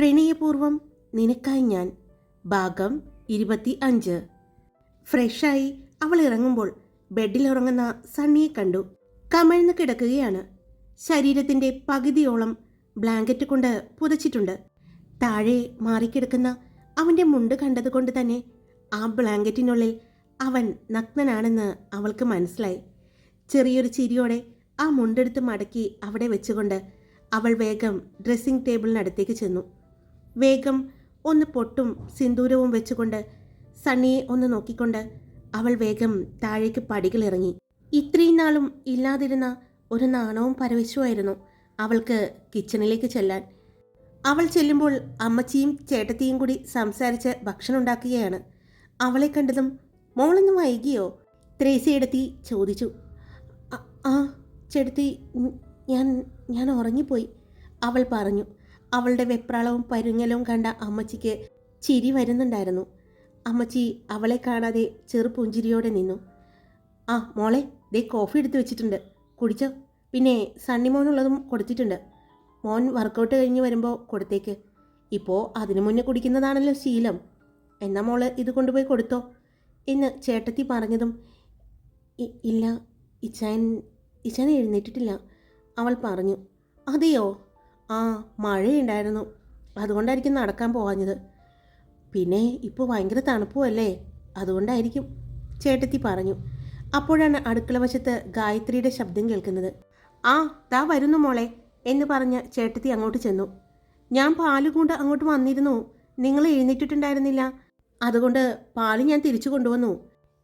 പ്രണയപൂർവം നിനക്കായി ഞാൻ ഭാഗം ഇരുപത്തി അഞ്ച് ഫ്രഷായി അവൾ ഇറങ്ങുമ്പോൾ ബെഡിൽ ഉറങ്ങുന്ന സണ്ണിയെ കണ്ടു. കമഴ്ന്ന് കിടക്കുകയാണ്. ശരീരത്തിന്റെ പകുതിയോളം ബ്ലാങ്കറ്റ് കൊണ്ട് പുതച്ചിട്ടുണ്ട്. താഴെ മാറിക്കിടക്കുന്ന അവന്റെ മുണ്ട് കണ്ടതുകൊണ്ട് തന്നെ ആ ബ്ലാങ്കറ്റിനുള്ളിൽ അവൻ നഗ്നനാണെന്ന് അവൾക്ക് മനസ്സിലായി. ചെറിയൊരു ചിരിയോടെ ആ മുണ്ടെടുത്ത് മടക്കി അവിടെ വെച്ചുകൊണ്ട് അവൾ വേഗം ഡ്രസ്സിംഗ് ടേബിളിനടുത്തേക്ക് ചെന്നു. വേഗം ഒന്ന് പൊട്ടും സിന്ദൂരവും വെച്ചുകൊണ്ട് സണ്ണിയെ ഒന്ന് നോക്കിക്കൊണ്ട് അവൾ വേഗം താഴേക്ക് പടികളിറങ്ങി. ഇത്രയും നാളും ഇല്ലാതിരുന്ന ഒരു നാണവും പരവശുമായിരുന്നു അവൾക്ക് കിച്ചണിലേക്ക് ചെല്ലാൻ. അവൾ ചെല്ലുമ്പോൾ അമ്മച്ചിയും ചേട്ടത്തിയും കൂടി സംസാരിച്ച് ഭക്ഷണം ഉണ്ടാക്കുകയാണ്. അവളെ കണ്ടതും മോളൊന്നും വൈകിയോ? ത്രേസിയെടുത്തി ചോദിച്ചു. ആ ചേട്ടത്തി ഞാൻ ഞാൻ ഉറങ്ങിപ്പോയി അവൾ പറഞ്ഞു. അവളുടെ വെപ്രാളവും പരുങ്ങലവും കണ്ട അമ്മച്ചിക്ക് ചിരി വരുന്നുണ്ടായിരുന്നു. അമ്മച്ചി അവളെ കാണാതെ ചെറുപുഞ്ചിരിയോടെ നിന്നു. ആ മോളെ ദേ കോഫി എടുത്തു വെച്ചിട്ടുണ്ട്. കുടിച്ചോ? പിന്നെ സണ്ണിമോനുള്ളതും കൊടുത്തിട്ടുണ്ട്. മോൻ വർക്കൗട്ട് കഴിഞ്ഞ് വരുമ്പോൾ കൊടുത്തേക്ക്. ഇപ്പോൾ അതിനു മുന്നേ കുടിക്കുന്നതാണല്ലോ ശീലം. എന്നാ മോൾ ഇത് കൊണ്ടുപോയി കൊടുത്തോ? എന്ന് ചേട്ടത്തി പറഞ്ഞതും "ഇ- ഇല്ല ഇച്ചാൻ ഇച്ചാൻ എഴുന്നേറ്റിട്ടില്ല. അവൾ പറഞ്ഞു അതെയോ? ആ മഴയുണ്ടായിരുന്നു. അതുകൊണ്ടായിരിക്കും നടക്കാൻ പോകാഞ്ഞത് പിന്നെ ഇപ്പോൾ ഭയങ്കര തണുപ്പുമല്ലേ അതുകൊണ്ടായിരിക്കും ചേട്ടത്തി പറഞ്ഞു. അപ്പോഴാണ് അടുക്കള വശത്ത് ഗായത്രിയുടെ ശബ്ദം കേൾക്കുന്നത്. ആ താ വരുന്നു മോളെ എന്ന് പറഞ്ഞ് ചേട്ടത്തി അങ്ങോട്ട് ചെന്നു. ഞാൻ പാൽ കൊണ്ട് അങ്ങോട്ട് വന്നിരുന്നു. നിങ്ങൾ എഴുന്നേറ്റിട്ടുണ്ടായിരുന്നില്ല. അതുകൊണ്ട് പാൽ ഞാൻ തിരിച്ചു കൊണ്ടുവന്നു.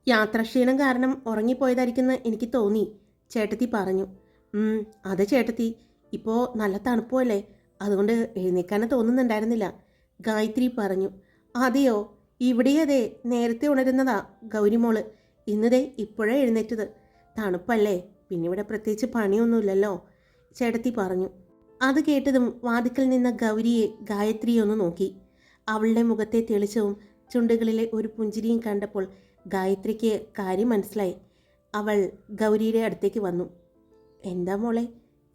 യാത്രാക്ഷീണം കാരണം ഉറങ്ങിപ്പോയതായിരിക്കുമെന്ന് എനിക്ക് തോന്നി ചേട്ടത്തി പറഞ്ഞു. "ഉം, അതെ ചേട്ടത്തി. ഇപ്പോൾ നല്ല തണുപ്പല്ലേ അതുകൊണ്ട് എഴുന്നേക്കാനും തോന്നുന്നുണ്ടായിരുന്നില്ല. ഗായത്രി പറഞ്ഞു അതെയോ ഇവിടെ നേരത്തെ ഉണരുന്നതാ ഗൗരിമോൾ ഇന്നതേ ഇപ്പോഴേ എഴുന്നേറ്റത്. തണുപ്പല്ലേ പിന്നെ ഇവിടെ പ്രത്യേകിച്ച് പണിയൊന്നുമില്ലല്ലോ. ചേട്ടത്തി പറഞ്ഞു. അത് കേട്ടതും വാതിക്കൽ നിന്ന ഗൗരിയെ ഗായത്രി ഒന്ന് നോക്കി. അവളുടെ മുഖത്തെ തെളിച്ചവും ചുണ്ടുകളിലെ ഒരു പുഞ്ചിരിയും കണ്ടപ്പോൾ ഗായത്രിക്ക് കാര്യം മനസ്സിലായി. അവൾ ഗൗരിയുടെ അടുത്തേക്ക് വന്നു. എന്താ മോളെ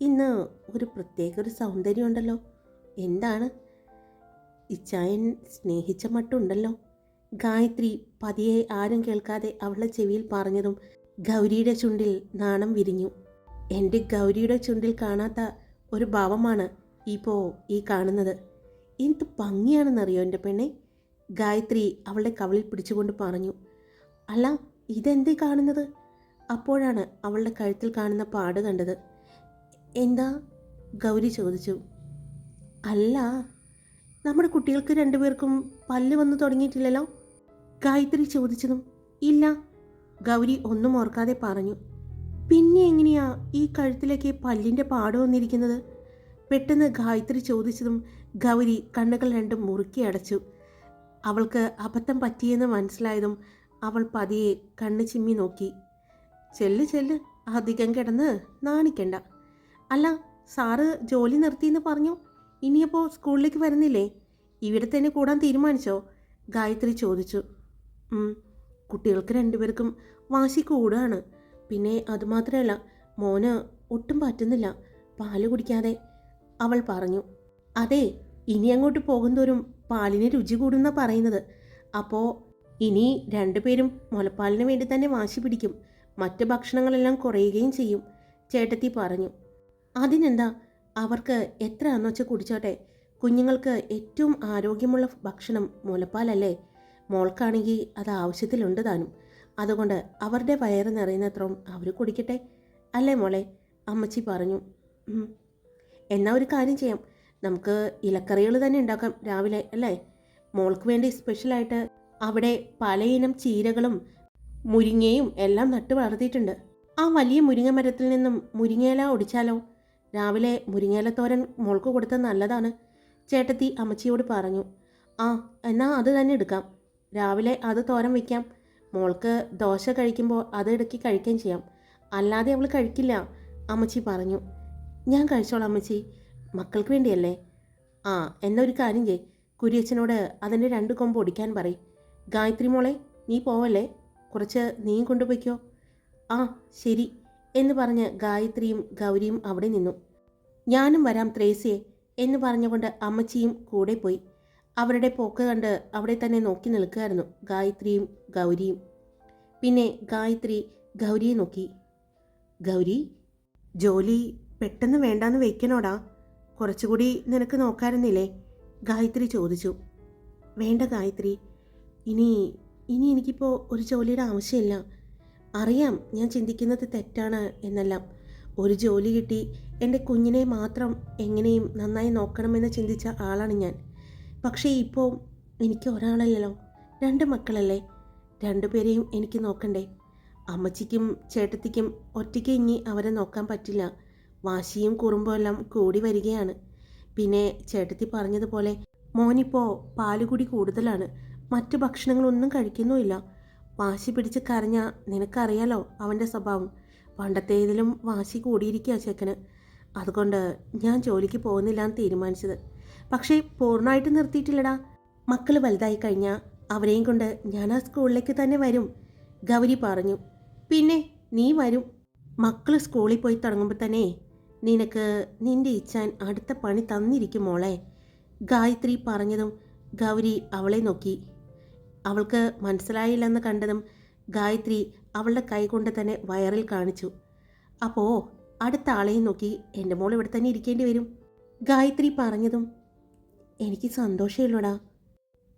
ഇന്ന് ഒരു പ്രത്യേക ഒരു സൗന്ദര്യം ഉണ്ടല്ലോ എന്താണ്? ഇച്ചായൻ സ്നേഹിച്ച മട്ടുണ്ടല്ലോ. ഗായത്രി പതിയെ ആരും കേൾക്കാതെ അവളുടെ ചെവിയിൽ പറഞ്ഞതും ഗൗരിയുടെ ചുണ്ടിൽ നാണം വിരിഞ്ഞു. എന്റെ ഗൗരിയുടെ ചുണ്ടിൽ കാണാത്ത ഒരു ഭാവമാണ് ഇപ്പോൾ ഈ കാണുന്നത്. എന്ത് ഭംഗിയാണെന്നറിയോ എന്റെ പെണ്ണെ? ഗായത്രി അവളുടെ കവളിൽ പിടിച്ചുകൊണ്ട് പറഞ്ഞു. അല്ല ഇതെന്തേ കാണുന്നത്? അപ്പോഴാണ് അവളുടെ കഴുത്തിൽ കാണുന്ന പാട് കണ്ടത്. എന്താ? ഗൗരി ചോദിച്ചു. അല്ല നമ്മുടെ കുട്ടികൾക്ക് രണ്ടുപേർക്കും പല്ല് വന്നു തുടങ്ങിയിട്ടില്ലല്ലോ? ഗായത്രി ചോദിച്ചതും ഇല്ല. ഗൗരി ഒന്നും ഓർക്കാതെ പറഞ്ഞു. പിന്നെ എങ്ങനെയാ ഈ കഴുത്തിലേക്ക് പല്ലിന്റെ പാട് വന്നിരിക്കുന്നത്? പെട്ടെന്ന് ഗായത്രി ചോദിച്ചതും ഗൗരി കണ്ണുകൾ രണ്ടും മുറുക്കി അടച്ചു. അവൾക്ക് അബദ്ധം പറ്റിയെന്ന് മനസ്സിലായതും അവൾ പതിയെ കണ്ണ് ചിമ്മി നോക്കി. ചെല്ല് ചെല്ല്. അധികം കിടന്ന് നാണിക്കണ്ട. അല്ല സാറ് ജോലി നിർത്തിയെന്ന് പറഞ്ഞു. ഇനിയപ്പോൾ സ്കൂളിലേക്ക് വരുന്നില്ലേ? ഇവിടെ തന്നെ കൂടാൻ തീരുമാനിച്ചോ? ഗായത്രി ചോദിച്ചു. കുട്ടികൾക്ക് രണ്ടുപേർക്കും വാശി കൂടാണ് പിന്നെ അതുമാത്രമല്ല മോന് ഒട്ടും പറ്റുന്നില്ല. പാൽ കുടിക്കാതെ. അവൾ പറഞ്ഞു അതെ ഇനി അങ്ങോട്ട് പോകുന്തോറും പാലിന് രുചി കൂടുന്ന പറയുന്നത്. അപ്പോൾ ഇനി രണ്ടുപേരും മുലപ്പാലിന് വേണ്ടി തന്നെ വാശി പിടിക്കും. മറ്റ് ഭക്ഷണങ്ങളെല്ലാം കുറയുകയും ചെയ്യും ചേട്ടത്തി പറഞ്ഞു. അതിനെന്താ? അവർക്ക് എത്രയാണെന്ന് വെച്ചാൽ കുടിച്ചോട്ടെ. കുഞ്ഞുങ്ങൾക്ക് ഏറ്റവും ആരോഗ്യമുള്ള ഭക്ഷണം മുലപ്പാലല്ലേ? മോൾക്കാണെങ്കിൽ അത് ആവശ്യത്തിലുണ്ട് താനും. അതുകൊണ്ട് അവരുടെ വയറ് നിറയുന്നത്രയും അവർ കുടിക്കട്ടെ. അല്ലേ മോളെ? അമ്മച്ചി പറഞ്ഞു. എന്നാൽ എന്നാ ഒരു കാര്യം ചെയ്യാം. നമുക്ക് ഇലക്കറികൾ തന്നെ ഉണ്ടാക്കാം രാവിലെ അല്ലേ? മോൾക്ക് വേണ്ടി സ്പെഷ്യലായിട്ട് അവിടെ പലയിനം ചീരകളും മുരിങ്ങയും എല്ലാം നട്ടു വളർത്തിയിട്ടുണ്ട്. ആ വലിയ മുരിങ്ങ മരത്തിൽ നിന്നും മുരിങ്ങയില ഒടിച്ചാലോ? രാവിലെ മുരിങ്ങേലത്തോരൻ തോരൻ മോൾക്ക് കൊടുത്തത് നല്ലതാണ്. ചേട്ടത്തി അമ്മച്ചിയോട് പറഞ്ഞു ആ എന്നാ അത് തന്നെ എടുക്കാം. രാവിലെ അത് തോരൻ വയ്ക്കാം മോൾക്ക് ദോശ കഴിക്കുമ്പോൾ അത് ഇടയ്ക്ക് കഴിക്കുകയും ചെയ്യാം. അല്ലാതെ അവൾ കഴിക്കില്ല അമ്മച്ചി പറഞ്ഞു. ഞാൻ കഴിച്ചോളാം അമ്മച്ചി. മക്കൾക്ക് വേണ്ടിയല്ലേ? ആ എന്നൊരു കാര്യം ചെയ് കുരിയച്ചനോട് അതിന്റെ രണ്ട് കൊമ്പ് ഒടിക്കാൻ പറയും. ഗായത്രി മോളെ നീ പോവല്ലേ? കുറച്ച് നീയും കൊണ്ടുപോയിക്കോ. ആ ശരി. എന്ന് പറഞ്ഞ് ഗായത്രിയും ഗൗരിയും അവിടെ നിന്നു. ഞാനും വരാം ത്രേസ്യേ എന്ന് പറഞ്ഞുകൊണ്ട് അമ്മച്ചിയും കൂടെ പോയി. അവരുടെ പോക്ക് കണ്ട് അവിടെ തന്നെ നോക്കി നിൽക്കുകയായിരുന്നു ഗായത്രിയും ഗൗരിയും. പിന്നെ ഗായത്രി ഗൗരിയെ നോക്കി. ഗൗരി ജോലി പെട്ടെന്ന് വേണ്ടാന്ന് വെക്കണോടാ കുറച്ചുകൂടി നിനക്ക് നോക്കാറുന്നില്ലേ ഗായത്രി ചോദിച്ചു. വേണ്ട ഗായത്രി. ഇനി ഇനി എനിക്കിപ്പോൾ ഒരു ജോലിയുടെ ആവശ്യമില്ല. അറിയാം ഞാൻ ചിന്തിക്കുന്നത് തെറ്റാണ് എന്നെല്ലാം. ഒരു ജോലി കിട്ടി എന്റെ കുഞ്ഞിനെ മാത്രം എങ്ങനെയും നന്നായി നോക്കണമെന്ന് ചിന്തിച്ച ആളാണ് ഞാൻ. പക്ഷേ ഇപ്പോൾ എനിക്ക് ഒരാളല്ലല്ലോ രണ്ട് മക്കളല്ലേ? രണ്ടുപേരെയും എനിക്ക് നോക്കണ്ടേ? അമ്മച്ചിക്കും ചേട്ടത്തിക്കും ഒറ്റയ്ക്ക് ഇനി അവരെ നോക്കാൻ പറ്റില്ല. വാശിയും കുറുമ്പും എല്ലാം കൂടി വരികയാണ്. പിന്നെ ചേട്ടത്തി പറഞ്ഞതുപോലെ മോനിപ്പോൾ പാലുകുടി കൂടുതലാണ്. മറ്റു ഭക്ഷണങ്ങളൊന്നും കഴിക്കുന്നുമില്ല. വാശി പിടിച്ച് കരഞ്ഞ നിനക്കറിയാലോ അവന്റെ സ്വഭാവം. പണ്ടത്തേതിലും വാശി കൂടിയിരിക്കുക ചെക്കന്. അതുകൊണ്ട് ഞാൻ ജോലിക്ക് പോകുന്നില്ല എന്ന് തീരുമാനിച്ചത്. പക്ഷേ പൂർണമായിട്ട് നിർത്തിയിട്ടില്ലടാ. മക്കൾ വലുതായി കഴിഞ്ഞാൽ അവരെയും കൊണ്ട് ഞാൻ ആ സ്കൂളിലേക്ക് തന്നെ വരും ഗൗരി പറഞ്ഞു. പിന്നെ നീ വരും. മക്കൾ സ്കൂളിൽ പോയി തുടങ്ങുമ്പോൾ തന്നെ നിനക്ക് നിന്റെ ഇച്ഛാൻ അടുത്ത പണി തന്നിരിക്കും മോളെ. ഗായത്രി പറഞ്ഞതും ഗൗരി അവളെ നോക്കി. അവൾക്ക് മനസ്സിലായില്ലെന്ന് കണ്ടതും ഗായത്രി അവളുടെ കൈ കൊണ്ട് തന്നെ വയറിൽ കാണിച്ചു. അപ്പോ അടുത്ത ആളെയും നോക്കി എന്റെ മോൾ ഇവിടെ തന്നെ ഇരിക്കേണ്ടി വരും? ഗായത്രി പറഞ്ഞതും എനിക്ക് സന്തോഷമില്ലടാ.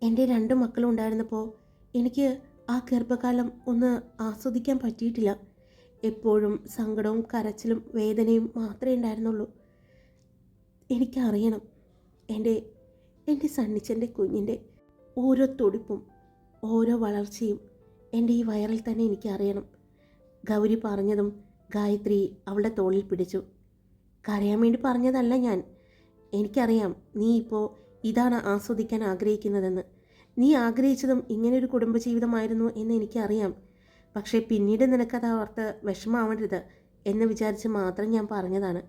എന്റെ രണ്ട് മക്കളും ഉണ്ടായിരുന്നപ്പോൾ എനിക്ക് ആ ഗർഭകാലം ഒന്ന് ആസ്വദിക്കാൻ പറ്റിയിട്ടില്ല. എപ്പോഴും സങ്കടവും കരച്ചിലും വേദനയും മാത്രമേ ഉണ്ടായിരുന്നുള്ളൂ. എനിക്കറിയണം എന്റെ എന്റെ സണ്ണിച്ചന്റെ കുഞ്ഞിന്റെ ഓരോ തുടിപ്പും ഓരോ വളർച്ചയും എന്റെ ഈ വയറിൽ തന്നെ എനിക്കറിയണം. ഗൗരി പറഞ്ഞതും ഗായത്രി അവളുടെ തോളിൽ പിടിച്ചു. കരയാൻ വേണ്ടി പറഞ്ഞതല്ല ഞാൻ. എനിക്കറിയാം നീ ഇപ്പോൾ ഇതാണ് ആസ്വദിക്കാൻ ആഗ്രഹിക്കുന്നതെന്ന്. നീ ആഗ്രഹിച്ചതും ഇങ്ങനെയൊരു കുടുംബജീവിതമായിരുന്നു എന്ന് എനിക്കറിയാം. പക്ഷേ പിന്നീട് നിനക്കത് ഓർത്ത് വിഷമാവരുത് എന്ന് വിചാരിച്ച് മാത്രം ഞാൻ പറഞ്ഞതാണ്.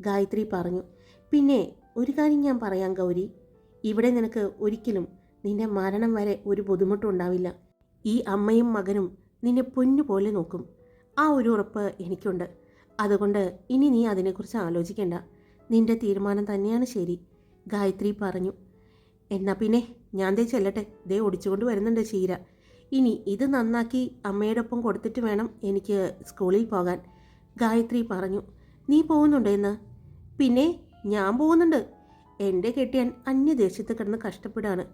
ഗായത്രി പറഞ്ഞു. പിന്നെ ഒരു കാര്യം ഞാൻ പറയാം ഗൗരി. ഇവിടെ നിനക്ക് ഒരിക്കലും നിന്റെ മരണം വരെ ഒരു ബുദ്ധിമുട്ടും ഉണ്ടാവില്ല. ഈ അമ്മയും മകനും നിന്നെ പൊന്നു പോലെ നോക്കും. ആ ഒരു ഉറപ്പ് എനിക്കുണ്ട്. അതുകൊണ്ട് ഇനി നീ അതിനെക്കുറിച്ച് ആലോചിക്കേണ്ട. നിന്റെ തീരുമാനം തന്നെയാണ് ശരി. ഗായത്രി പറഞ്ഞു. എന്നാ പിന്നെ ഞാൻ ദേ ചെല്ലട്ടെ. ദേ ഒടിച്ചുകൊണ്ട് വരുന്നുണ്ട് ചീര ഇനി ഇത് നന്നാക്കി അമ്മയുടെ ഒപ്പം കൊടുത്തിട്ട് വേണം എനിക്ക് സ്കൂളിൽ പോകാൻ. ഗായത്രി പറഞ്ഞു. നീ പോകുന്നുണ്ടോ എന്ന് പിന്നെ ഞാൻ പോകുന്നുണ്ട്. എന്റെ കെട്ടിയാൻ അന്യദേശത്ത് കിടന്ന് കഷ്ടപ്പെടാണ്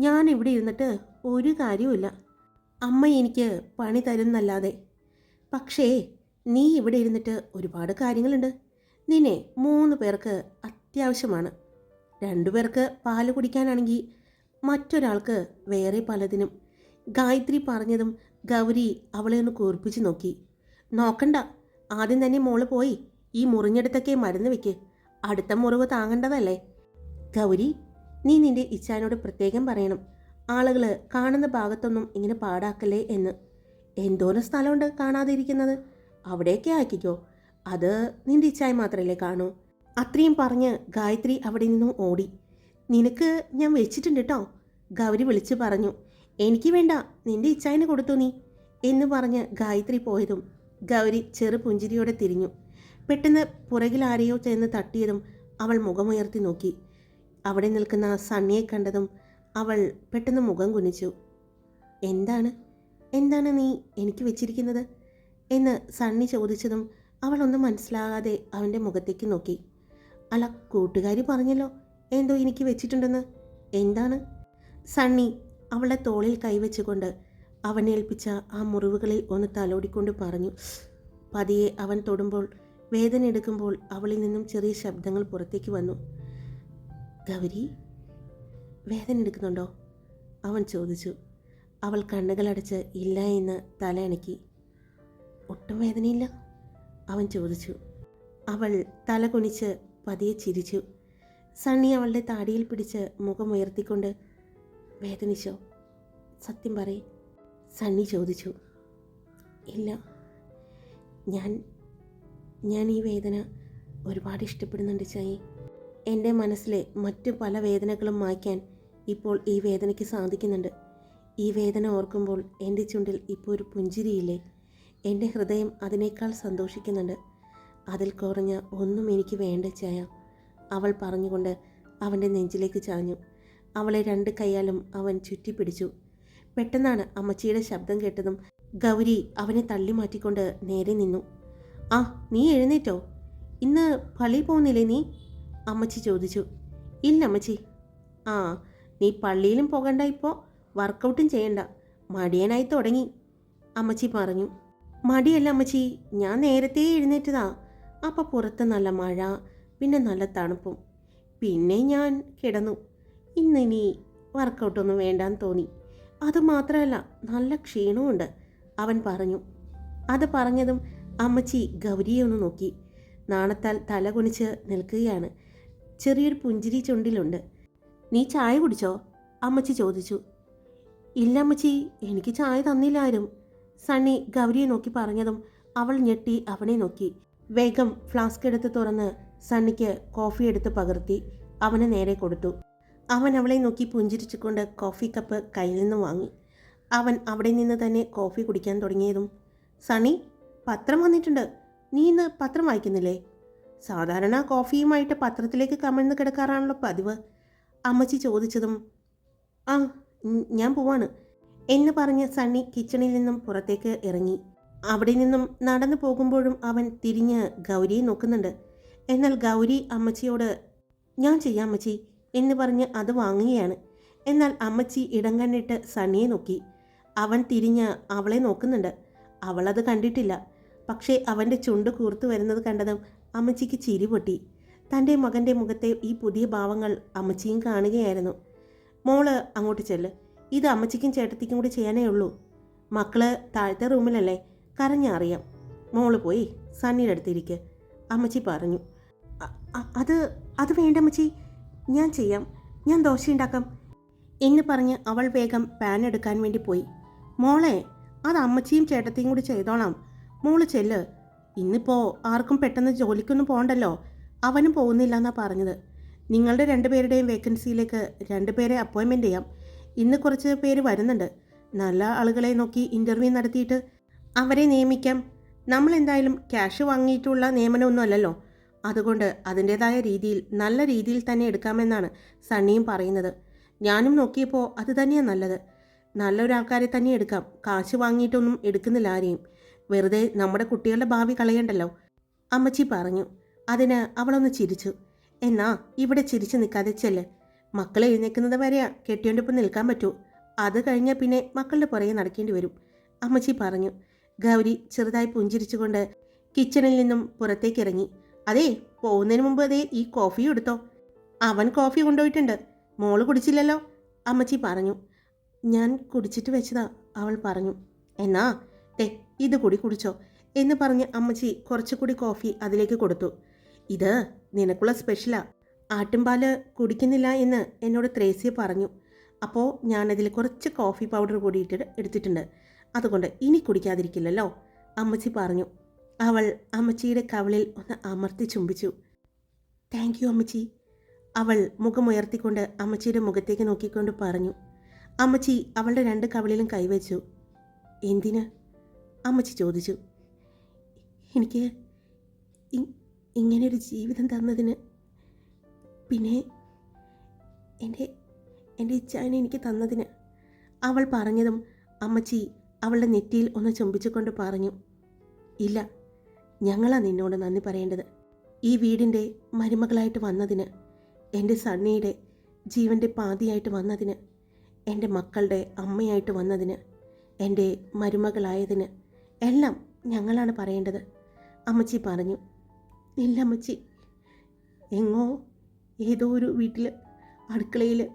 ഞാൻ ഇവിടെ ഇരുന്നിട്ട് ഒരു കാര്യവുമില്ല. അമ്മ എനിക്ക് പണി തരുന്നല്ലാതെ. പക്ഷേ നീ ഇവിടെ ഇരുന്നിട്ട് ഒരുപാട് കാര്യങ്ങളുണ്ട്. നിന്നെ മൂന്ന് പേർക്ക് അത്യാവശ്യമാണ്. രണ്ടു പേർക്ക് പാൽ കുടിക്കാനാണെങ്കിൽ മറ്റൊരാൾക്ക് വേറെ പലതിനും. ഗായത്രി പറഞ്ഞതും ഗൗരി അവളെ ഒന്ന് കൂർപ്പിച്ച് നോക്കി. നോക്കണ്ട. ആദ്യം തന്നെ മോൾ പോയി. ഈ മുറിഞ്ഞെടുത്തൊക്കെ മരുന്ന് വെക്ക്. അടുത്ത മുറിവ് താങ്ങേണ്ടതല്ലേ? ഗൗരി നീ നിന്റെ ഇച്ചാനോട് പ്രത്യേകം പറയണം. ആളുകൾ കാണുന്ന ഭാഗത്തൊന്നും ഇങ്ങനെ പാടാക്കല്ലേ എന്ന്. എന്തോരം സ്ഥലമുണ്ട് കാണാതിരിക്കുന്നത്? അവിടെയൊക്കെ ആക്കിക്കോ. അത് നിന്റെ ഇച്ചായ മാത്രമല്ലേ കാണൂ. അത്രയും പറഞ്ഞ് ഗായത്രി അവിടെ നിന്നും ഓടി. നിനക്ക് ഞാൻ വെച്ചിട്ടുണ്ട് കേട്ടോ ഗൗരി വിളിച്ചു പറഞ്ഞു. എനിക്ക് വേണ്ട. നിന്റെ ഇച്ചായന് കൊടുത്തു നീ. എന്ന് പറഞ്ഞ് ഗായത്രി പോയതും ഗൗരി ചെറു പുഞ്ചിരിയോടെ തിരിഞ്ഞു. പെട്ടെന്ന് പുറകിൽ ആരെയോ ചെന്ന് തട്ടിയതും അവൾ മുഖമുയർത്തി നോക്കി. അവിടെ നിൽക്കുന്ന സണ്ണിയെ കണ്ടതും അവൾ പെട്ടെന്ന് മുഖം കുനിച്ചു. എന്താണ്? എന്താണ് നീ എനിക്ക് വെച്ചിരിക്കുന്നത്? എന്ന് സണ്ണി ചോദിച്ചതും അവളൊന്നും മനസ്സിലാകാതെ അവന്റെ മുഖത്തേക്ക് നോക്കി. അല്ല കൂട്ടുകാരി പറഞ്ഞല്ലോ എന്തോ എനിക്ക് വെച്ചിട്ടുണ്ടെന്ന്. എന്താണ്? സണ്ണി അവളെ തോളിൽ കൈവച്ചുകൊണ്ട് അവനെ ഏൽപ്പിച്ച ആ മുറിവുകളിൽ ഒന്ന് തലോടിക്കൊണ്ട് പറഞ്ഞു. പതിയെ അവൻ തൊടുമ്പോൾ വേദന എടുക്കുമ്പോൾ അവളിൽ നിന്നും ചെറിയ ശബ്ദങ്ങൾ പുറത്തേക്ക് വന്നു. ഗൗരി വേദന എടുക്കുന്നുണ്ടോ? അവൻ ചോദിച്ചു. അവൾ കണ്ണുകളടച്ച് ഇല്ല എന്ന് തലയണക്കി. ഒട്ടും വേദനയില്ല? അവൻ ചോദിച്ചു. അവൾ തല കുണിച്ച് പതിയെ ചിരിച്ചു. സണ്ണി അവളുടെ താടിയിൽ പിടിച്ച് മുഖം ഉയർത്തിക്കൊണ്ട് വേദനിച്ചോ? സത്യം പറയേ. സണ്ണി ചോദിച്ചു. ഇല്ല. ഞാൻ ഞാൻ ഈ വേദന ഒരുപാട് ഇഷ്ടപ്പെടുന്നുണ്ട് ചായി. എന്റെ മനസ്സിലെ മറ്റു പല വേദനകളും മായ്ക്കാൻ ഇപ്പോൾ ഈ വേദനയ്ക്ക് സാധിക്കുന്നുണ്ട്. ഈ വേദന ഓർക്കുമ്പോൾ എന്റെ ചുണ്ടിൽ ഇപ്പോൾ ഒരു പുഞ്ചിരിയില്ലേ? എന്റെ ഹൃദയം അതിനേക്കാൾ സന്തോഷിക്കുന്നുണ്ട്. അതിൽ കുറഞ്ഞ ഒന്നും എനിക്ക് വേണ്ട ചായ. അവൾ പറഞ്ഞുകൊണ്ട് അവന്റെ നെഞ്ചിലേക്ക് ചാഞ്ഞു. അവളെ രണ്ട് കൈയാലും അവൻ ചുറ്റിപ്പിടിച്ചു. പെട്ടെന്നാണ് അമ്മച്ചിയുടെ ശബ്ദം കേട്ടതും ഗൗരി അവനെ തള്ളി മാറ്റിക്കൊണ്ട് നേരെ നിന്നു. ആ നീ എഴുന്നേറ്റോ? ഇന്ന് പള്ളിയിൽ പോകുന്നില്ലേ നീ? അമ്മച്ചി ചോദിച്ചു. ഇല്ല അമ്മച്ചി. ആ നീ പള്ളിയിലും പോകണ്ട ഇപ്പോൾ വർക്കൗട്ടും ചെയ്യണ്ട. മടിയനായി തുടങ്ങി. അമ്മച്ചി പറഞ്ഞു. മടിയല്ല അമ്മച്ചി ഞാൻ നേരത്തെ എഴുന്നേറ്റതാ. അപ്പം പുറത്ത് നല്ല മഴ പിന്നെ നല്ല തണുപ്പും. പിന്നെ ഞാൻ കിടന്നു. ഇന്നിനി വർക്കൗട്ടൊന്നും വേണ്ടാന്ന് തോന്നി. അതുമാത്രമല്ല നല്ല ക്ഷീണമുണ്ട് അവൻ പറഞ്ഞു. അത് പറഞ്ഞതും അമ്മച്ചി ഗൗരിയെ ഒന്ന് നോക്കി. നാണത്താൽ തല കുനിച്ച് നിൽക്കുകയാണ്. ചെറിയൊരു പുഞ്ചിരി ചുണ്ടിലുണ്ട്. നീ ചായ കുടിച്ചോ? അമ്മച്ചി ചോദിച്ചു. ഇല്ല അമ്മച്ചി എനിക്ക് ചായ തന്നില്ല ആരും സണ്ണി ഗൗരിയെ നോക്കി പറഞ്ഞതും അവൾ ഞെട്ടി അവനെ നോക്കി. വേഗം ഫ്ലാസ്ക് എടുത്ത് തുറന്ന് സണ്ണിക്ക് കോഫി എടുത്ത് പകർത്തി അവന് നേരെ കൊടുത്തു. അവൻ അവളെ നോക്കി പുഞ്ചിരിച്ചുകൊണ്ട് കോഫി കപ്പ് കയ്യിൽ നിന്ന് വാങ്ങി. അവൻ അവിടെ നിന്ന് തന്നെ കോഫി കുടിക്കാൻ തുടങ്ങിയതും സണ്ണി പത്രം വന്നിട്ടുണ്ട്. നീ ഇന്ന് പത്രം വായിക്കുന്നില്ലേ? സാധാരണ കോഫിയുമായിട്ട് പത്രത്തിലേക്ക് കമഴ്ന്ന് കിടക്കാറാണല്ലോ പതിവ്. അമ്മച്ചി ചോദിച്ചതും ആ ഞാൻ പോവാണ്. എന്ന് പറഞ്ഞ് സണ്ണി കിച്ചണിൽ നിന്നും പുറത്തേക്ക് ഇറങ്ങി. അവിടെ നിന്നും നടന്നു പോകുമ്പോഴും അവൻ തിരിഞ്ഞ് ഗൗരിയെ നോക്കുന്നുണ്ട്. എന്നാൽ ഗൗരി അമ്മച്ചിയോട് ഞാൻ ചെയ്യാം അമ്മച്ചി എന്ന് പറഞ്ഞ് അത് വാങ്ങുകയാണ്. എന്നാൽ അമ്മച്ചി ഇടം കണ്ടിട്ട് സണ്ണിയെ നോക്കി. അവൻ തിരിഞ്ഞ് അവളെ നോക്കുന്നുണ്ട്. അവളത് കണ്ടിട്ടില്ല. പക്ഷേ അവന്റെ ചുണ്ട് കൂർത്തു വരുന്നത് കണ്ടതും അമ്മച്ചിക്ക് ചിരി പൊട്ടി. തന്റെ മകന്റെ മുഖത്തെ ഈ പുതിയ ഭാവങ്ങൾ അമ്മച്ചിയും കാണുകയായിരുന്നു. മോൾ അങ്ങോട്ട് ചെല്ല്. ഇത് അമ്മച്ചിക്കും ചേട്ടത്തിക്കും കൂടി ചെയ്യാനേ ഉള്ളൂ. മക്കൾ താഴത്തെ റൂമിലല്ലേ? കരഞ്ഞറിയാം മോൾ പോയി സണ്ണിയുടെ അടുത്തിരിക്ക്. അമ്മച്ചി പറഞ്ഞു. "അ- അ- അത് അത് വേണ്ട അമ്മച്ചി. ഞാൻ ചെയ്യാം. ഞാൻ ദോശ ഉണ്ടാക്കാം. എന്ന് പറഞ്ഞ് അവൾ വേഗം പാൻ എടുക്കാൻ വേണ്ടി പോയി. മോളെ അത് അമ്മച്ചിയും ചേട്ടത്തിയും കൂടി ചെയ്തോളാം. മോൾ ചെല്ല്. ഇന്നിപ്പോൾ ആർക്കും പെട്ടെന്ന് ജോലിക്കൊന്നും പോകണ്ടല്ലോ? അവനും പോകുന്നില്ല എന്നാ പറഞ്ഞത്. നിങ്ങളുടെ രണ്ടുപേരുടെയും വേക്കൻസിയിലേക്ക് രണ്ടുപേരെ അപ്പോയിൻമെന്റ് ചെയ്യാം. ഇന്ന് കുറച്ച് പേര് വരുന്നുണ്ട്. നല്ല ആളുകളെ നോക്കി ഇന്റർവ്യൂ നടത്തിയിട്ട് അവരെ നിയമിക്കാം. നമ്മൾ എന്തായാലും ക്യാഷ് വാങ്ങിയിട്ടുള്ള നിയമനമൊന്നും അല്ലല്ലോ. അതുകൊണ്ട് അതിന്റേതായ രീതിയിൽ നല്ല രീതിയിൽ തന്നെ എടുക്കാമെന്നാണ് സണ്ണിയും പറയുന്നത്. ഞാനും നോക്കിയപ്പോൾ അത് തന്നെയാണ് നല്ലത്. നല്ലൊരാൾക്കാരെ തന്നെ എടുക്കാം. കാശ് വാങ്ങിയിട്ടൊന്നും എടുക്കുന്നില്ല ആരെയും. വെറുതെ നമ്മുടെ കുട്ടികളുടെ ഭാവി കളയണ്ടല്ലോ? അമ്മച്ചി പറഞ്ഞു. അതിന് അവളൊന്ന് ചിരിച്ചു. എന്നാ ഇവിടെ ചിരിച്ചു നിൽക്കാതെ ചെല്ല്. മക്കൾ എഴുന്നേക്കുന്നത് വരെയാ കെട്ടിയോണ്ടിപ്പം നിൽക്കാൻ പറ്റൂ. അത് കഴിഞ്ഞാൽ പിന്നെ മക്കളുടെ പുറകെ നടക്കേണ്ടി വരും. അമ്മച്ചി പറഞ്ഞു. ഗൗരി ചെറുതായി പുഞ്ചിരിച്ചുകൊണ്ട് കിച്ചണിൽ നിന്നും പുറത്തേക്ക് ഇറങ്ങി അതെ പോകുന്നതിന് മുമ്പ് അതേ ഈ കോഫി എടുത്തോ. അവൻ കോഫി കൊണ്ടുപോയിട്ടുണ്ട്. മോൾ കുടിച്ചില്ലല്ലോ? അമ്മച്ചി പറഞ്ഞു. ഞാൻ കുടിച്ചിട്ട് വെച്ചതാ അവൾ പറഞ്ഞു. എന്നാ ദേ ഇത് കൂടി കുടിച്ചോ എന്ന് പറഞ്ഞ് അമ്മച്ചി കുറച്ചുകൂടി കോഫി അതിലേക്ക് കൊടുത്തു. ഇത് നിനക്കുള്ള സ്പെഷ്യലാ. ആട്ടുംപാൽ കുടിക്കുന്നില്ല എന്ന് എന്നോട് ത്രേസ്യ പറഞ്ഞു. അപ്പോൾ ഞാനതിൽ കുറച്ച് കോഫി പൗഡർ കൂടി എടുത്തിട്ടുണ്ട്. അതുകൊണ്ട് ഇനി കുടിക്കാതിരിക്കില്ലല്ലോ. അമ്മച്ചി പറഞ്ഞു. അവൾ അമ്മച്ചിയുടെ കവളിൽ ഒന്ന് അമർത്തി ചുംബിച്ചു. താങ്ക് യു അമ്മച്ചി. അവൾ മുഖമുയർത്തിക്കൊണ്ട് അമ്മച്ചിയുടെ മുഖത്തേക്ക് നോക്കിക്കൊണ്ട് പറഞ്ഞു. അമ്മച്ചി അവളുടെ രണ്ട് കവളിലും കൈവച്ചു. എന്തിന്? അമ്മച്ചി ചോദിച്ചു എനിക്ക് ഇങ്ങനെയൊരു ജീവിതം തന്നതിന് പിന്നെ എന്റെ എന്റെ ഇച്ഛാനെ എനിക്ക് തന്നതിന് അവൾ പറഞ്ഞതും അമ്മച്ചി അവളുടെ നെറ്റിയിൽ ഒന്ന് ചുംബിച്ചുകൊണ്ട് പറഞ്ഞു ഇല്ല ഞങ്ങളാ നിന്നോട് നന്ദി പറയേണ്ടത്. ഈ വീടിന്റെ മരുമകളായിട്ട് വന്നതിന് എന്റെ സണ്ണിയുടെ ജീവന്റെ പാതിയായിട്ട് വന്നതിന് എന്റെ മക്കളുടെ അമ്മയായിട്ട് വന്നതിന് എന്റെ മരുമകളായതിന് എല്ലാം ഞങ്ങളാണ് പറയേണ്ടത്. അമ്മച്ചി പറഞ്ഞു. ഇല്ല അമ്മച്ചി. എങ്ങോ ഏതോ ഒരു വീട്ടിൽ അടുക്കളയിൽ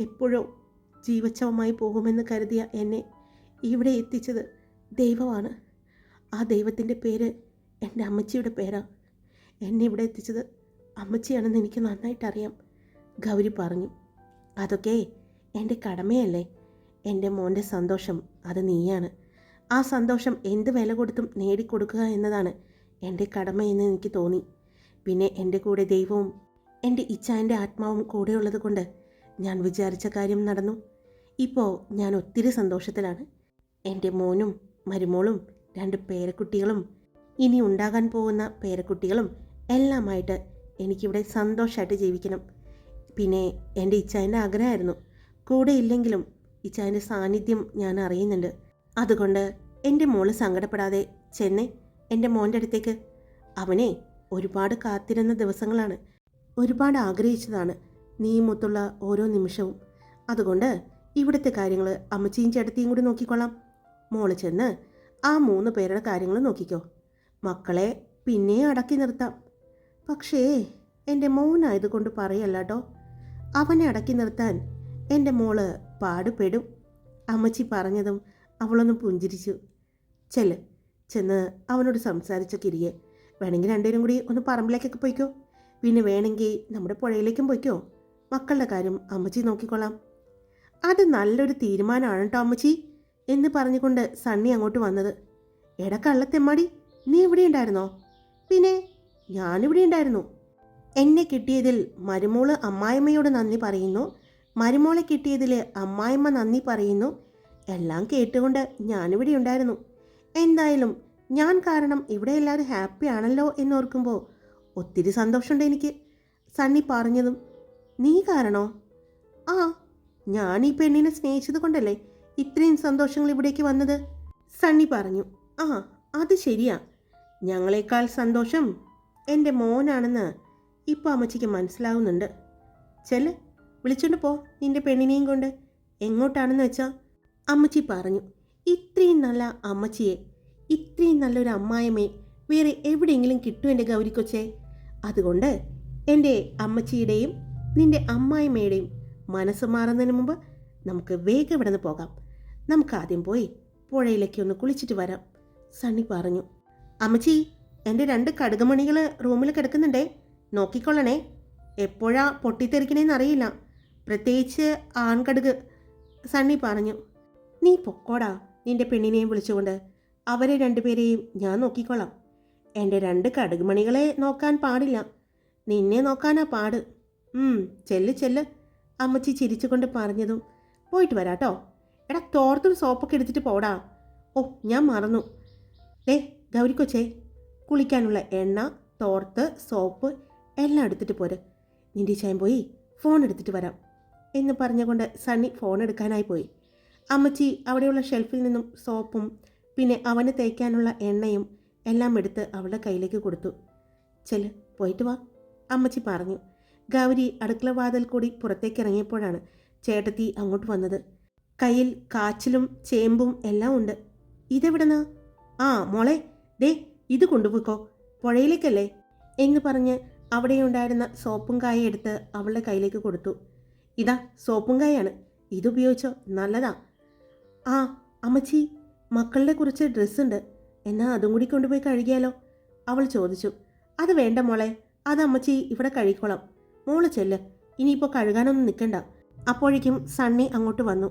എപ്പോഴോ ജീവച്ഛവമായി പോകുമെന്ന് കരുതിയ എന്നെ ഇവിടെ എത്തിച്ചത് ദൈവമാണ്. ആ ദൈവത്തിന്റെ പേര് എന്റെ അമ്മച്ചിയുടെ പേരാണ് എന്നെ ഇവിടെ എത്തിച്ചത് അമ്മച്ചിയാണെന്ന് എനിക്ക് നന്നായിട്ട് അറിയാം ഗൗരി പറഞ്ഞു. അതൊക്കെ എന്റെ കടമയല്ലേ. എന്റെ മോന്റെ സന്തോഷം അത് നീയാണ്. ആ സന്തോഷം എന്ത് വില കൊടുത്തും നേടിക്കൊടുക്കുക എന്നതാണ് എന്റെ കടമ എന്ന് എനിക്ക് തോന്നി. പിന്നെ എന്റെ കൂടെ ദൈവവും എന്റെ ഇച്ഛാന്റെ ആത്മാവും കൂടെയുള്ളത് കൊണ്ട് ഞാൻ വിചാരിച്ച കാര്യം നടന്നു. ഇപ്പോൾ ഞാൻ ഒത്തിരി സന്തോഷത്തിലാണ്. എന്റെ മോനും മരുമോളും രണ്ട് പേരക്കുട്ടികളും ഇനി ഉണ്ടാകാൻ പോകുന്ന പേരക്കുട്ടികളും എല്ലാമായിട്ട് എനിക്കിവിടെ സന്തോഷമായിട്ട് ജീവിക്കണം. പിന്നെ എന്റെ ഇച്ഛാന്റെ ആഗ്രഹമായിരുന്നു. കൂടെ ഇല്ലെങ്കിലും ഇച്ഛാന്റെ സാന്നിധ്യം ഞാൻ അറിയുന്നുണ്ട്. അതുകൊണ്ട് എന്റെ മോൾ സങ്കടപ്പെടാതെ ചെന്നൈ എന്റെ മോന്റെ അടുത്തേക്ക്. അവനെ ഒരുപാട് കാത്തിരുന്ന ദിവസങ്ങളാണ്. ഒരുപാട് ആഗ്രഹിച്ചതാണ് നീ മൊത്തുള്ള ഓരോ നിമിഷവും. അതുകൊണ്ട് ഇവിടുത്തെ കാര്യങ്ങൾ അമ്മച്ചിയും ചേട്ടത്തിയും കൂടി നോക്കിക്കൊള്ളാം. മോൾ ചെന്ന് ആ മൂന്ന് പേരുടെ കാര്യങ്ങൾ നോക്കിക്കോ. മക്കളെ പിന്നെ അടക്കി നിർത്താം. പക്ഷേ എന്റെ മോനായതുകൊണ്ട് പറയല്ലാട്ടോ. അവനെ അടക്കി നിർത്താൻ എന്റെ മോൾ പാടുപെടും. അമ്മച്ചി പറഞ്ഞതും അവളൊന്ന് പുഞ്ചിരിച്ചു. ചെല്ല് ചെന്ന് അവനോട് സംസാരിച്ച കിരിയെ. വേണമെങ്കിൽ രണ്ടുപേരും കൂടി ഒന്ന് പറമ്പിലേക്കൊക്കെ പോയിക്കോ. പിന്നെ വേണമെങ്കിൽ നമ്മുടെ പുഴയിലേക്കും പോയിക്കോ. മക്കളുടെ കാര്യം അമ്മച്ചി നോക്കിക്കൊള്ളാം. അത് നല്ലൊരു തീരുമാനമാണ് കേട്ടോ അമ്മച്ചി എന്ന് പറഞ്ഞുകൊണ്ട് സണ്ണി അങ്ങോട്ട് വന്നത്. എടാ കള്ളത്തെമ്മാടി നീ ഇവിടെ ഉണ്ടായിരുന്നോ? പിന്നെ ഞാനിവിടെ ഉണ്ടായിരുന്നു. എന്നെ കിട്ടിയതിൽ മരുമോൾ അമ്മായിമ്മയോട് നന്ദി പറയുന്നു. മരുമോളെ കിട്ടിയതിൽ അമ്മായിമ്മ നന്ദി പറയുന്നു. എല്ലാം കേട്ടുകൊണ്ട് ഞാനിവിടെ ഉണ്ടായിരുന്നു. എന്തായാലും ഞാൻ കാരണം ഇവിടെ എല്ലാവരും ഹാപ്പി ആണല്ലോ എന്നോർക്കുമ്പോൾ ഒത്തിരി സന്തോഷമുണ്ട് എനിക്ക്. സണ്ണി പറഞ്ഞതും നീ കാരണോ? ആ ഞാൻ ഈ പെണ്ണിനെ സ്നേഹിച്ചത് കൊണ്ടല്ലേ ഇത്രയും സന്തോഷങ്ങൾ ഇവിടേക്ക് വന്നത്? സണ്ണി പറഞ്ഞു ആ അത് ശരിയാ. ഞങ്ങളെക്കാൾ സന്തോഷം എന്റെ മോനാണെന്ന് ഇപ്പോൾ അമ്മച്ചിക്ക് മനസ്സിലാവുന്നുണ്ട്. ചെല്ല് വിളിച്ചോണ്ട് പോ നിന്റെ പെണ്ണിനെയും കൊണ്ട്. എങ്ങോട്ടാണെന്ന് വെച്ചാൽ അമ്മച്ചി പറഞ്ഞു ഇത്രയും നല്ല അമ്മച്ചിയെ ഇത്രയും നല്ലൊരു അമ്മായമ്മേ വേറെ എവിടെയെങ്കിലും കിട്ടും എന്റെ ഗൗരിക്കൊച്ചെ. അതുകൊണ്ട് എന്റെ അമ്മച്ചിയുടെയും നിന്റെ അമ്മായിമ്മയുടെയും മനസ്സ് മാറുന്നതിന് മുമ്പ് നമുക്ക് വേഗം ഇവിടെ നിന്ന് പോകാം. നമുക്ക് ആദ്യം പോയി പുഴയിലേക്ക് ഒന്ന് കുളിച്ചിട്ട് വരാം സണ്ണി പറഞ്ഞു. അമ്മച്ചി എന്റെ രണ്ട് കടുകമണികൾ റൂമിൽ കിടക്കുന്നുണ്ടേ. നോക്കിക്കൊള്ളണേ. എപ്പോഴാ പൊട്ടിത്തെറിക്കണേന്ന് അറിയില്ല. പ്രത്യേകിച്ച് ആൺകടുക് സണ്ണി പറഞ്ഞു. നീ പൊക്കോടാ നിന്റെ പെണ്ണിനെയും വിളിച്ചുകൊണ്ട്. അവരെ രണ്ടുപേരെയും ഞാൻ നോക്കിക്കൊള്ളാം എന്റെ രണ്ട് കടുകുമണികളെ നോക്കാൻ പാടില്ല. നിന്നെ നോക്കാനാ പാട്. ചെല്ല് ചെല്ല്. അമ്മച്ചി ചിരിച്ചുകൊണ്ട് പറഞ്ഞതും പോയിട്ട് വരാട്ടോ. എടാ തോർത്തും സോപ്പൊക്കെ എടുത്തിട്ട് പോടാ. ഓ ഞാൻ മറന്നു. ദേ ഗൗരിക്കൊച്ചേ കുളിക്കാനുള്ള എണ്ണ തോർത്ത് സോപ്പ് എല്ലാം എടുത്തിട്ട് പോര്. നിന്റെ ചായം പോയി ഫോൺ എടുത്തിട്ട് വരാം. എന്ന് പറഞ്ഞുകൊണ്ട് സണ്ണി ഫോൺ എടുക്കാനായി പോയി. അമ്മച്ചി അവിടെയുള്ള ഷെൽഫിൽ നിന്നും സോപ്പും പിന്നെ അവന് തേക്കാനുള്ള എണ്ണയും എല്ലാം എടുത്ത് അവളുടെ കയ്യിലേക്ക് കൊടുത്തു. ചെൽ പോയിട്ട് വാ അമ്മച്ചി പറഞ്ഞു. ഗൗരി അടുക്കള വാതിൽ കൂടി പുറത്തേക്ക് ഇറങ്ങിയപ്പോഴാണ് ചേട്ടത്തി അങ്ങോട്ട് വന്നത്. കയ്യിൽ കാച്ചിലും ചേമ്പും എല്ലാം ഉണ്ട്. ഇതെവിടുന്നാ? ആ മോളെ ദേ ഇത് കൊണ്ടുപോയിക്കോ പുഴയിലേക്കല്ലേ? എന്ന് പറഞ്ഞ് അവിടെയുണ്ടായിരുന്ന സോപ്പും കായ എടുത്ത് അവളുടെ കയ്യിലേക്ക് കൊടുത്തു. ഇതാ സോപ്പും കായാണ്. ഇതുപയോഗിച്ചോ നല്ലതാ. ആ അമ്മച്ചി മക്കളുടെ കുറച്ച് ഡ്രസ്സുണ്ട്. എന്നാൽ അതും കൂടി കൊണ്ടുപോയി കഴുകിയാലോ? അവൾ ചോദിച്ചു. അത് വേണ്ട മോളെ അത് അമ്മച്ചി ഇവിടെ കഴുകിക്കോളാം. മോൾ ചെല്ല് ഇനിയിപ്പോൾ കഴുകാനൊന്നും നിൽക്കണ്ട. അപ്പോഴേക്കും സണ്ണി അങ്ങോട്ട് വന്നു.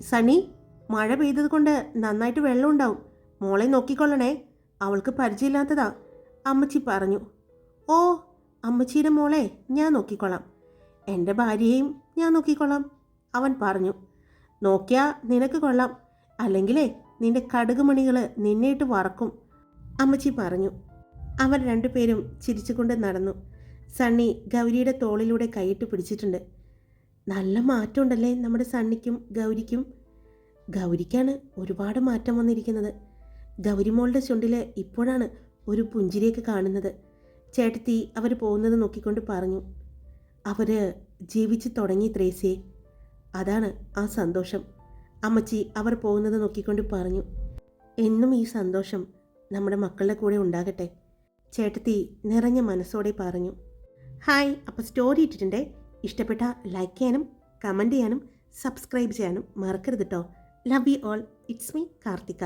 സണ്ണി മഴ പെയ്തത് കൊണ്ട് നന്നായിട്ട് വെള്ളം ഉണ്ടാവും. മോളെ നോക്കിക്കൊള്ളണേ. അവൾക്ക് പരിചയമില്ലാത്തതാ. അമ്മച്ചി പറഞ്ഞു. ഓ അമ്മച്ചിയുടെ മോളെ ഞാൻ നോക്കിക്കൊള്ളാം. എന്റെ ഭാര്യയെയും ഞാൻ നോക്കിക്കൊള്ളാം അവൻ പറഞ്ഞു. നോക്കിയാ നിനക്ക് കൊള്ളാം. അല്ലെങ്കിലേ നിന്റെ കടുകുമണികൾ നിന്നെയിട്ട് വറക്കും. അമ്മച്ചി പറഞ്ഞു. അവർ രണ്ടുപേരും ചിരിച്ചുകൊണ്ട് നടന്നു. സണ്ണി ഗൗരിയുടെ തോളിലൂടെ കൈയിട്ട് പിടിച്ചിട്ടുണ്ട്. നല്ല മാറ്റമുണ്ടല്ലേ നമ്മുടെ സണ്ണിക്കും ഗൗരിക്കും? ഗൗരിക്കാണ് ഒരുപാട് മാറ്റം വന്നിരിക്കുന്നത്. ഗൗരിമോളുടെ ചുണ്ടിൽ ഇപ്പോഴാണ് ഒരു പുഞ്ചിരിയൊക്കെ കാണുന്നത്. ചേട്ടത്തി അവർ പോകുന്നത് നോക്കിക്കൊണ്ട് പറഞ്ഞു. അവർ ജീവിച്ച് തുടങ്ങി ത്രേസ്യേ. അതാണ് ആ സന്തോഷം. അമ്മച്ചി അവർ പോകുന്നത് നോക്കിക്കൊണ്ട് പറഞ്ഞു എന്നും ഈ സന്തോഷം നമ്മുടെ മക്കളുടെ കൂടെ ഉണ്ടാകട്ടെ ചേട്ടത്തി നിറഞ്ഞ മനസ്സോടെ പറഞ്ഞു. ഹായ് അപ്പോൾ സ്റ്റോറി ഇട്ടിട്ടുണ്ടേ? ഇഷ്ടപ്പെട്ട ലൈക്ക് ചെയ്യാനും കമന്റ് ചെയ്യാനും സബ്സ്ക്രൈബ് ചെയ്യാനും മറക്കരുത് കേട്ടോ love you all. It's me Karthika.